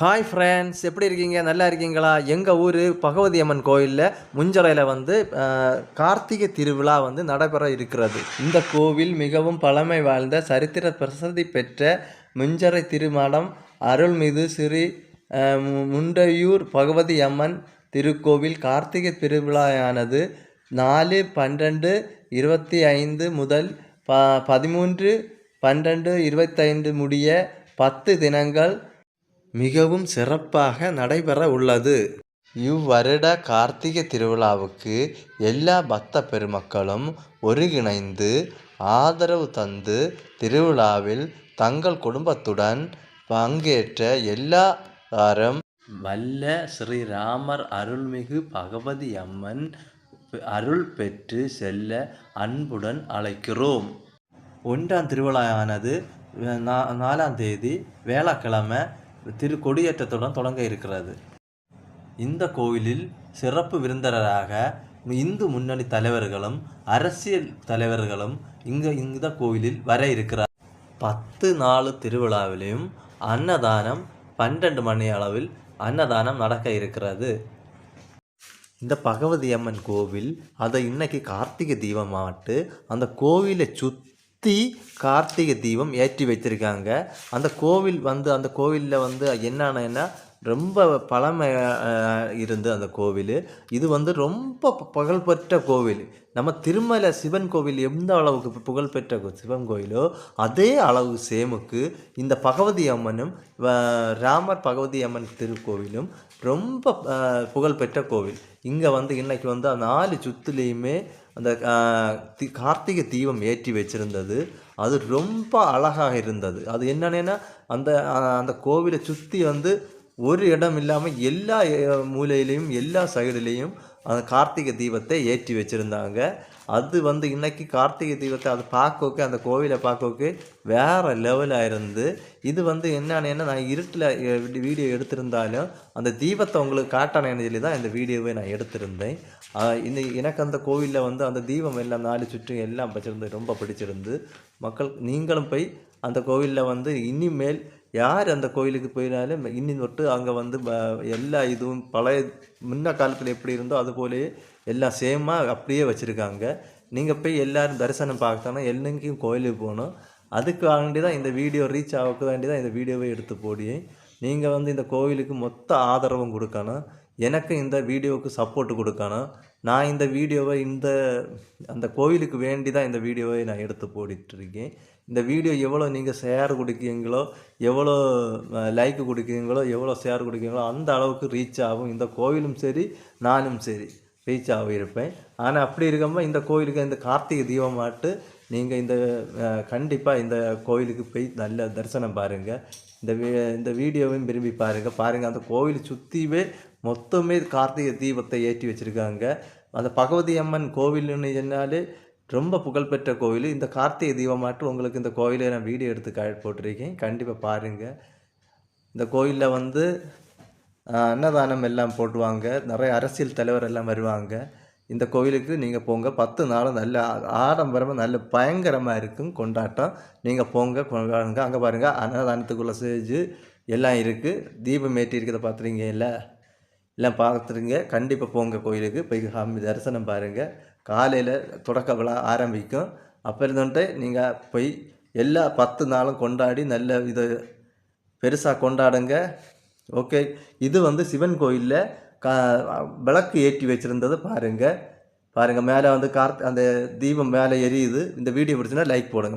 Hi friends எப்படி இருக்கீங்க? நல்லா இருக்கீங்களா? எங்கள் ஊர் பகவதி அம்மன் கோயிலில் முஞ்சரையில் வந்து கார்த்திகை திருவிழா வந்து நடைபெற இருக்கிறது. இந்த கோவில் மிகவும் பழமை வாழ்ந்த சரித்திர பிரசித்தி பெற்ற முஞ்சரை திருமடம் அருள்மிகு ஸ்ரீ மு- முண்டையூர் பகவதி அம்மன் திருக்கோவில். கார்த்திகை திருவிழாயானது நாலு பன்னெண்டு இருபத்தி ஐந்து முதல் ப பதிமூன்று பன்னெண்டு இருபத்தைந்து முடிய பத்து தினங்கள் மிகவும் சிறப்பாக நடைபெற உள்ளது. இவ்வருட கார்த்திகை திருவிழாவுக்கு எல்லா பக்த பெருமக்களும் ஒருங்கிணைந்து ஆதரவு தந்து திருவிழாவில் தங்கள் குடும்பத்துடன் பங்கேற்ற எல்லாரும் வல்ல ஸ்ரீராமர் அருள்மிகு பகவதி அம்மன் அருள் பெற்று செல்ல அன்புடன் அழைக்கிறோம். ஒன்றாம் திருவிழாவானது நாலாம் தேதி வேளாக்கிழமை திரு கொடியேற்றத்துடன் தொடங்க இருக்கிறது. இந்த கோவிலில் சிறப்பு விருந்தினராக இந்து முன்னணி தலைவர்களும் அரசியல் தலைவர்களும் இங்க இந்த கோவிலில் வர இருக்கிறார். பத்து நாள் திருவிழாவிலையும் அன்னதானம் பன்னெண்டு மணி அளவில் அன்னதானம் நடக்க இருக்கிறது. இந்த பகவதி அம்மன் கோவில் அதை இன்னைக்கு கார்த்திகை தீபமாட்டு அந்த கோவிலை சுற்றி கார்த்திகை தீபம் ஏற்றி வச்சிருக்காங்க அந்த கோவில் வந்து அந்த கோவிலில் வந்து என்னன்னா ரொம்ப பழமை இருந்த இருந்து அந்த கோவில். இது வந்து ரொம்ப புகழ்பெற்ற கோவில். நம்ம திருமலை சிவன் கோவில் எந்த அளவுக்கு புகழ்பெற்ற கோ- சிவன் கோயிலோ அதே அளவு சேமுக்கு இந்த பகவதி அம்மனும் ராமர் பகவதி அம்மன் திருக்கோவிலும் ரொம்ப புகழ்பெற்ற கோவில். இங்கே வந்து இன்னைக்கு வந்து அந்த நாலு சுத்துலேயுமே அந்த தி- கார்த்திகை தீபம் ஏற்றி வச்சிருந்தது. அது ரொம்ப அழகாக இருந்தது. அது என்னன்னா அந்த அந்த கோவிலை சுற்றி வந்து ஒரு இடம் இல்லாமல் எல்லா மூலையிலையும் எல்லா சைடுலேயும் அந்த கார்த்திகை தீபத்தை ஏற்றி வச்சுருந்தாங்க. அது வந்து இன்றைக்கி கார்த்திகை தீபத்தை அது பார்க்கோக்கு அந்த கோவிலை பார்க்கோக்கு வேறு லெவலாக இருந்து இது வந்து என்னன்னா நான் இருட்டில் வீடியோ எடுத்திருந்தாலும் அந்த தீபத்தை உங்களுக்கு காட்டணும்னு சொல்லி தான் இந்த வீடியோவை நான் எடுத்திருந்தேன். இந்த எனக்கு அந்த கோவிலில் வந்து அந்த தீபம் எல்லாம் நாலு சுற்றும் எல்லாம் வச்சுருந்து ரொம்ப பிடிச்சிருந்து மக்கள் நீங்களும் போய் அந்த கோவிலில் வந்து இனிமேல் யார் அந்த கோயிலுக்கு போயினாலும் இன்னி தொட்டு அங்கே வந்து எல்லா இதுவும் பழைய முன்ன காலத்தில் எப்படி இருந்தோ அது போலயே எல்லாம் சேமாக அப்படியே வச்சுருக்காங்க. நீங்கள் போய் எல்லாரும் தரிசனம் பார்க்கணும் என்னைக்கும் கோயிலுக்கு போகணும். அதுக்கு வேண்டி தான் இந்த வீடியோ ரீச் ஆகக்கு வேண்டி தான் இந்த வீடியோவை எடுத்து போடியேன் நீங்கள் வந்து இந்த கோவிலுக்கு மொத்த ஆதரவும் கொடுக்கணும். எனக்கு இந்த வீடியோவுக்கு சப்போர்ட் கொடுக்கணும் நான் இந்த வீடியோவை இந்த அந்த கோவிலுக்கு வேண்டி தான் இந்த வீடியோவை நான் எடுத்து போட்டுட்ருக்கேன். இந்த வீடியோ எவ்வளோ நீங்கள் ஷேர் கொடுக்கீங்களோ எவ்வளோ லைக் கொடுக்கீங்களோ எவ்வளோ ஷேர் கொடுக்கீங்களோ அந்த அளவுக்கு ரீச் ஆகும். இந்த கோவிலும் சரி நானும் சரி ரீச் ஆகியிருப்பேன் ஆனால் அப்படி இருக்கம்போது இந்த கோவிலுக்கு இந்த கார்த்திகை தீபமாட்டு நீங்கள் இந்த கண்டிப்பாக இந்த கோயிலுக்கு போய் நல்ல தரிசனம் பாருங்கள் இந்த வீ இந்த வீடியோவையும் விரும்பி பாருங்கள் பாருங்கள் அந்த கோவில் சுற்றிவே மொத்தமே கார்த்திகை தீபத்தை ஏற்றி வச்சுருக்காங்க. அந்த பகவதி அம்மன் கோவில்னு சொன்னாலே ரொம்ப புகழ்பெற்ற கோவில். இந்த கார்த்திகை தீபமாட்டு உங்களுக்கு இந்த கோயிலை நான் வீடியோ எடுத்து கா போட்டிருக்கேன். கண்டிப்பாக பாருங்கள் இந்த கோயிலில் வந்து அன்னதானம் எல்லாம் போடுவாங்க நிறைய அரசியல் தலைவர் எல்லாம் வருவாங்க. இந்த கோயிலுக்கு நீங்கள் போங்க. பத்து நாளும் நல்ல ஆ- ஆடம்பரமாக நல்ல பயங்கரமாக இருக்கும் கொண்டாட்டம். நீங்கள் போங்க கொண்டாடுங்க. அங்கே பாருங்கள் அன்னதானத்துக்குள்ள செஞ்சு எல்லாம் இருக்குது தீபம் ஏற்றி இருக்கிறத பார்த்துருங்க இல்லை? எல்லாம் பார்த்துருங்க. கண்டிப்பாக போங்க கோயிலுக்கு போய் சாமி தரிசனம் பாருங்கள் காலையில் தொடக்க விழா ஆரம்பிக்கும். அப்போ இருந்துட்டு நீங்கள் போய் எல்லா பத்து நாளும் கொண்டாடி நல்ல இது பெருசாக கொண்டாடுங்க. ஓகே. இது வந்து சிவன் கோயிலில் கா விளக்கு ஏற்றி வச்சுருந்தது பாருங்கள் பாருங்கள் மேலே வந்து கார்த் அந்த தீபம் மேலே எரியுது. இந்த வீடியோ பிடிச்சுன்னா லைக் போடுங்க.